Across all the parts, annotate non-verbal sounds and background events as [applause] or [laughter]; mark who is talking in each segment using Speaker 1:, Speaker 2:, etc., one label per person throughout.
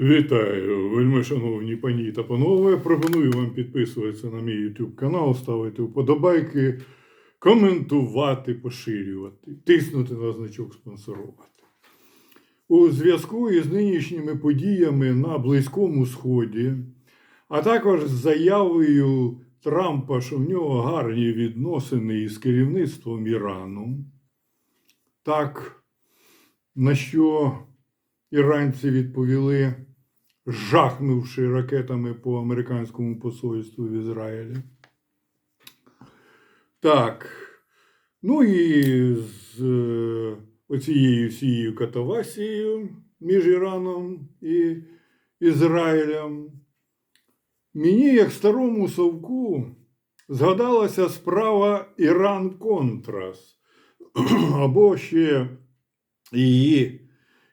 Speaker 1: Вітаю, вельми шановні пані та панове. Пропоную вам підписуватися на мій YouTube канал, ставити вподобайки, коментувати, поширювати, тиснути на значок спонсорувати. У зв'язку із нинішніми подіями на Близькому Сході, а також з заявою Трампа, що в нього гарні відносини із керівництвом Ірану, так, на що іранці відповіли, жахнувши ракетами по американському посольству в Ізраїлі. Так. Ну і з е, оцією всією катавасією між Іраном і Ізраїлем. Мені, як старому совку, згадалася справа Іран Контрас, [clears throat] або ще її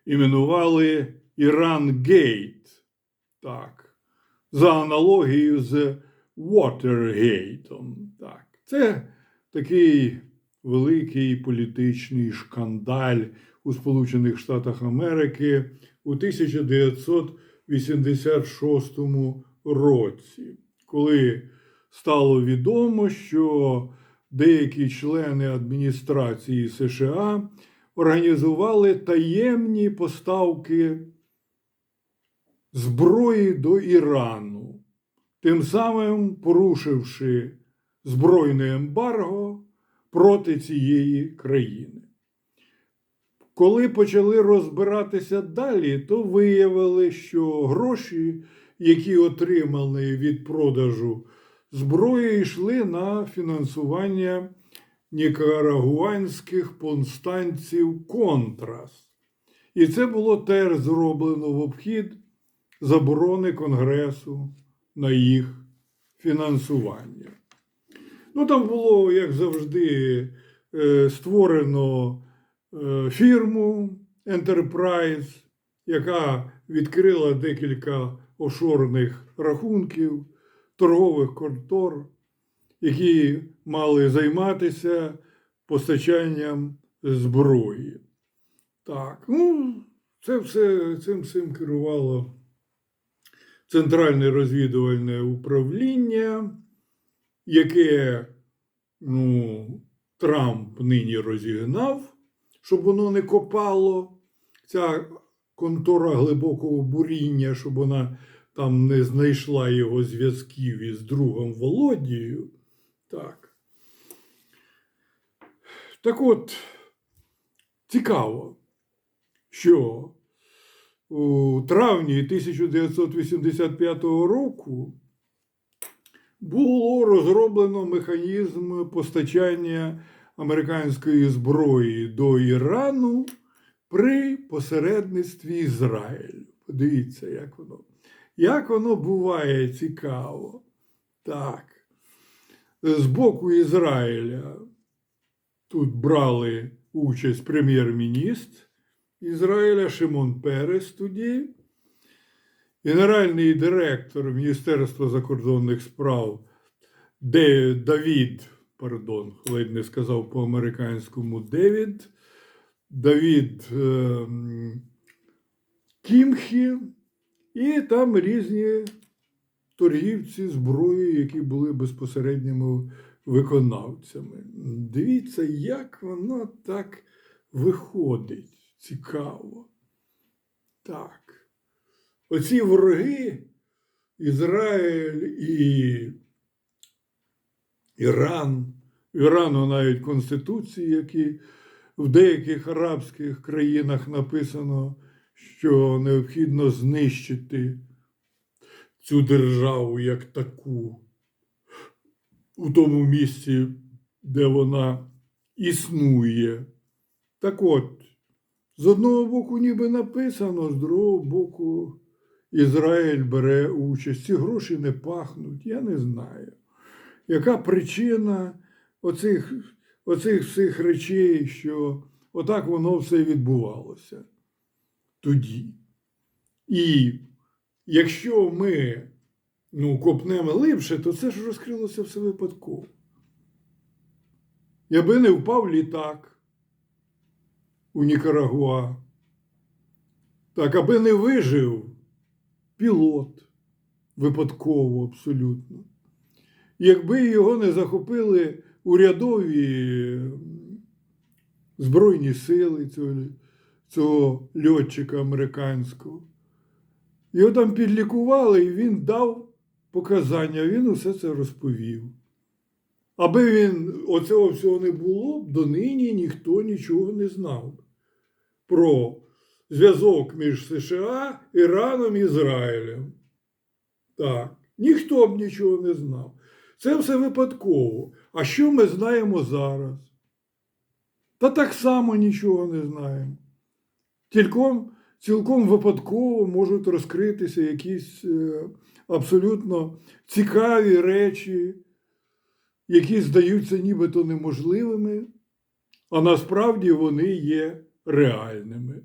Speaker 1: іменували Іран Гейт. Так. За аналогією з Вотергейтом. Так. Це такий великий політичний шкандаль у Сполучених Штатах Америки у 1986 році, коли стало відомо, що деякі члени адміністрації США організували таємні поставки зброї до Ірану, тим самим порушивши збройне ембарго проти цієї країни. Коли почали розбиратися далі, то виявили, що гроші, які отримали від продажу зброї, йшли на фінансування нікарагуанських повстанців Контрас. І це було теж зроблено в обхід заборони Конгресу на їх фінансування. Ну, там було, як завжди, е, створено е, фірму Enterprise, яка відкрила декілька офшорних рахунків, торгових контор, які мали займатися постачанням зброї. Так, ну, це все цим всім керувало Центральне розвідувальне управління, яке ну, Трамп нині розігнав, щоб воно не копало. Ця контора глибокого буріння, щоб вона там не знайшла його зв'язків із другом Володією. Так. Так от, цікаво, що у травні 1985 року було розроблено механізм постачання американської зброї до Ірану при посередництві Ізраїлю. Подивіться, як воно. Як воно буває цікаво. Так. З боку Ізраїля. Тут брали участь прем'єр-міністр Ізраїля Шимон Перес тоді, генеральний директор Міністерства закордонних справ Де Давід, пардон, ледь не сказав по-американському Девід, Давід е, Кімхі, і там різні торгівці зброєю, які були безпосередніми виконавцями. Дивіться, як воно так виходить. Цікаво. Так. Оці вороги, Ізраїль і Іран, Ірану навіть Конституції, які в деяких арабських країнах написано, що необхідно знищити цю державу як таку у тому місці, де вона існує. Так от, з одного боку, ніби написано, з другого боку, Ізраїль бере участь. Ці гроші не пахнуть, я не знаю. Яка причина оцих, оцих всіх речей, що отак воно все відбувалося тоді? І якщо ми ну, копнемо глибше, то це ж розкрилося все випадково. Якби не впав літак у Нікарагуа, так аби не вижив пілот. Випадково абсолютно. Якби його не захопили урядові Збройні сили цього, цього льотчика американського, його там підлікували, і він дав показання, він усе це розповів. Аби він оцього всього не було, донині ніхто нічого не знав про зв'язок між США, Іраном і Ізраїлем. Так, ніхто б нічого не знав. Це все випадково. А що ми знаємо зараз? Та так само нічого не знаємо. Цілком, цілком випадково можуть розкритися якісь е, абсолютно цікаві речі, які здаються нібито неможливими, а насправді вони є реальними.